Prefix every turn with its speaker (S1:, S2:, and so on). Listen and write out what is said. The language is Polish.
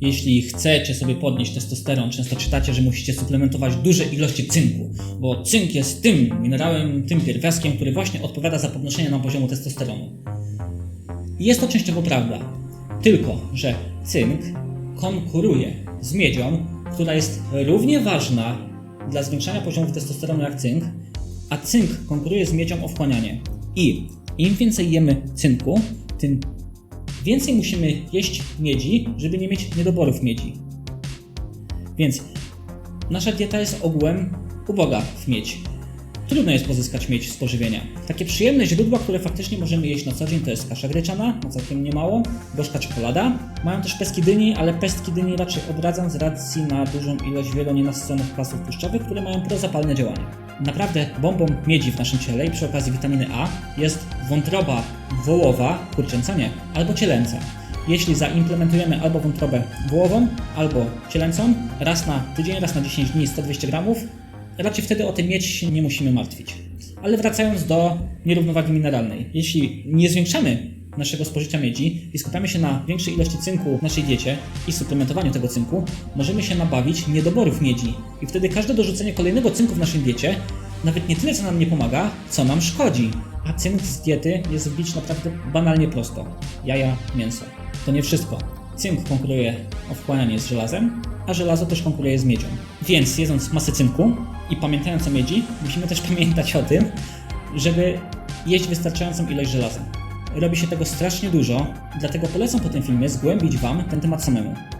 S1: Jeśli chcecie sobie podnieść testosteron, często czytacie, że musicie suplementować duże ilości cynku, bo cynk jest tym minerałem, tym pierwiastkiem, który właśnie odpowiada za podnoszenie nam poziomu testosteronu. Jest to częściowo prawda. Tylko, że cynk konkuruje z miedzią, która jest równie ważna dla zwiększania poziomu testosteronu jak cynk, a cynk konkuruje z miedzią o wchłanianie. I im więcej jemy cynku, tym więcej musimy jeść miedzi, żeby nie mieć niedoborów miedzi. Więc nasza dieta jest ogółem uboga w miedź. Trudno jest pozyskać miedź z pożywienia. Takie przyjemne źródła, które faktycznie możemy jeść na co dzień, to jest kasza gryczana, ma całkiem niemało, gorzka czekolada. Mają też pestki dyni, ale pestki dyni raczej odradzam z racji na dużą ilość wielonienasyconych kwasów tłuszczowych, które mają prozapalne działanie. Naprawdę bombą miedzi w naszym ciele i przy okazji witaminy A jest wątroba wołowa, kurczęca nie, albo cielęca. Jeśli zaimplementujemy albo wątrobę wołową, albo cielęcą, raz na tydzień, raz na 10 dni 100-200 gramów, raczej wtedy o miedź się nie musimy martwić. Ale wracając do nierównowagi mineralnej. Jeśli nie zwiększamy naszego spożycia miedzi i skupiamy się na większej ilości cynku w naszej diecie i suplementowaniu tego cynku, możemy się nabawić niedoborów miedzi. I wtedy każde dorzucenie kolejnego cynku w naszej diecie nawet nie tyle, co nam nie pomaga, co nam szkodzi. A cynk z diety jest wbić naprawdę banalnie prosto. Jaja, mięso. To nie wszystko. Cynk konkuruje o wchłanianie z żelazem, a żelazo też konkuruje z miedzią. Więc jedząc masę cynku i pamiętając o miedzi, musimy też pamiętać o tym, żeby jeść wystarczającą ilość żelaza. Robi się tego strasznie dużo, dlatego polecam po tym filmie zgłębić Wam ten temat samemu.